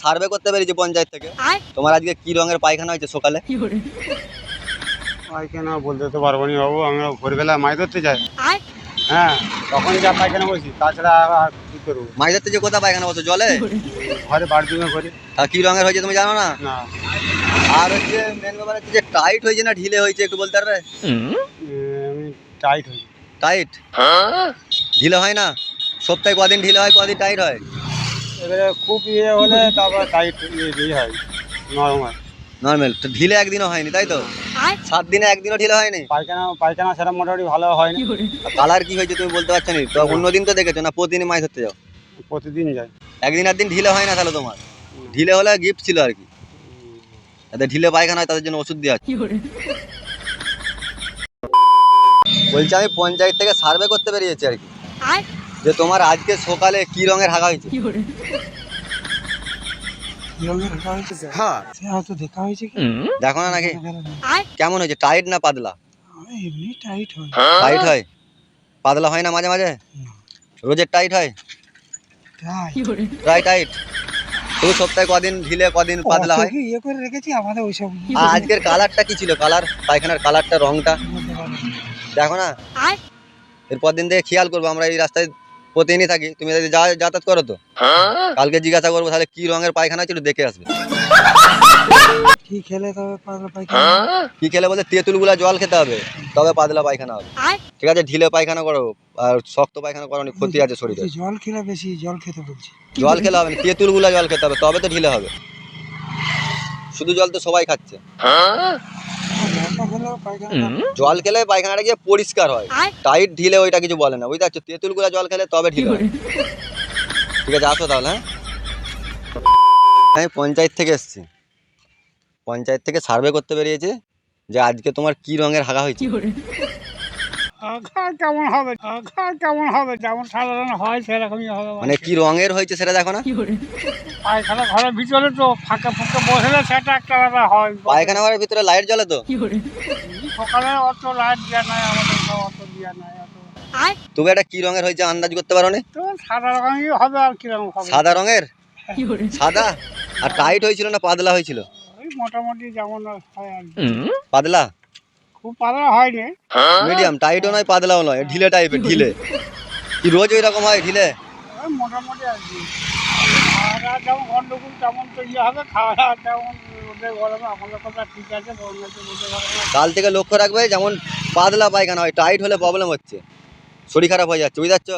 Survey করতে পেরেছি পঞ্চায়েত থেকে। তোমার আজকে কি রঙের পায়খানা হয়েছে সকালে? পায়খানা বলতে তো পারব না বাবু আমরা ভোরবেলা মাছ ধরতে যাই। হ্যাঁ তখন যা পায়খানা বলছি তাছাড়া আর কি করব? মাছ ধরতে যে কোথায় পায়খানা বসো জলে? ঘরে বাড়িতে করি আর কি রঙের হয়েছে তুমি জানো না? না। আর হচ্ছে মেন ব্যাপার হচ্ছে যে টাইট হয়েছে না ঢিলে হয়েছে একটু বলতে পারবে? টাইট হই টাইট? ঢিলে হয় না? সপ্তাহে কদিন ঢিলে হয় কদিন টাইট হয়? এবারে খুব ইয়ে হলে তারপর টাইট ইয়ে হয় নরম নর্মাল তো ঢিলে একদিনও হয়নি তাই তো? সাত দিনে একদিনও ঢিলে হয়নি? পায়খানা পায়খানা সেটা মোটামুটি ভালো হয় না কালার কি হয়েছে তুমি বলতে পারছ না? তো অন্যদিন তো দেখেছ না প্রতিদিন মাছ ধরতে যাও? প্রতিদিন যাই। একদিন একদিন ঢিলে হয় না তাহলে তোমার? ঢিলে হলে গিফট ছিল আর কি। যাদের ঢিলে পায়খানা হয় তাদের জন্য ওষুধ দেওয়া আছে। বলছি আমি পঞ্চায়েত থেকে সার্ভে করতে বেরিয়েছি আর কি। যে তোমার আজকে সকালে কি রঙের হাগা হয়েছে? হ্যাঁ। তো দেখা কি? দেখো না নাকি? কেমন হয়েছে? টাইট না পাতলা? টাইট হয়। পাতলা হয় না মাঝে মাঝে? রোজের টাইট হয়? তাই টাইট তুমি সপ্তাহে কদিন ঢিলে কদিন পাতলা হয়? ইয়ে করে রেখেছি আমাদের ওইসব আর আজকের কালারটা কি ছিল? কালার পায়খানার কালারটা রংটা। দেখো না। এরপর দিন থেকে খেয়াল করব আমরা এই রাস্তায় প্রতিদিনই থাকি। তুমি যদি যা যাতায়াত করো তো। কালকে জিজ্ঞাসা করব তাহলে কি রঙের পায়খানা ছিল দেখে আসবে। কি খেলে তবে পাতলা পায়খানা? কি খেলে বলতে তেঁতুলগুলা জল খেতে হবে তবে পাতলা পায়খানা হবে। ঠিক আছে ঢিলে পায়খানা করো আর শক্ত পায়খানা করো ক্ষতি আছে শরীরে। জল খেলে বেশি জল খেতে বলছি। জল খেলে হবে না তেঁতুলগুলা জল খেতে হবে তবে তো ঢিলে হবে। শুধু জল তো সবাই খাচ্ছে। জল খেলে পায়খানাটা গিয়ে পরিষ্কার হয়। টাইট ঢিলে ওইটা কিছু বলে না বুঝতে পারছ? তেঁতুলগুলা জল খেলে তবে ঢিলে হয়। ঠিক আছে আসো তাহলে হ্যাঁ? আমি পঞ্চায়েত থেকে এসেছি। পঞ্চায়েত থেকে সার্ভে করতে বেরিয়েছে যে আজকে তোমার কি রঙের হাগা হয়েছে। আঘাত কেমন হবে? আঘাত কেমন হবে? যেমন সাধারণ হয় সেরকমই হবে। মানে কি রঙের হয়েছে সেটা দেখো না। পায়খানা ঘরের ভিতরে তো ফাঁকে ফুঁকে বসলে সেটা একটা ব্যাপার হয়। পায়খানা ঘরের ভিতরে লাইট জ্বলে তো? সকালে অত লাইট দেওয়া নাই আমাদের অত দেওয়া নাই তুমি একটা কি রঙের হয়েছে আন্দাজ করতে পারো নি? তো সাদা রকমই হবে আর কীরকম হবে? সাদা রঙের? সাদা? আর টাইট হয়েছিল না পাতলা হয়েছিল? ওই মোটামুটি যেমন হয় আর পাতলা? খুব পাতলা হয়নি মিডিয়াম টাইটও নয় পাতলাও নয় ঢিলে টাইপের ঢিলে। কি রোজ ওই রকম হয় ঢিলে? মোটামুটি আর কি। খাওয়া দাওয়া যেমন গন্ডগোল তেমন তো ইয়ে হবে খাওয়া দাওয়া তেমন ওদের গরমে আমাদের কথা ঠিক আছে বন্যাতে বুঝতে পারবে না কাল থেকে লক্ষ্য রাখবে যেমন পাতলা পায়খানা হয় টাইট হলে প্রবলেম হচ্ছে। শরীর খারাপ হয়ে যাচ্ছে বুঝতে পারছ?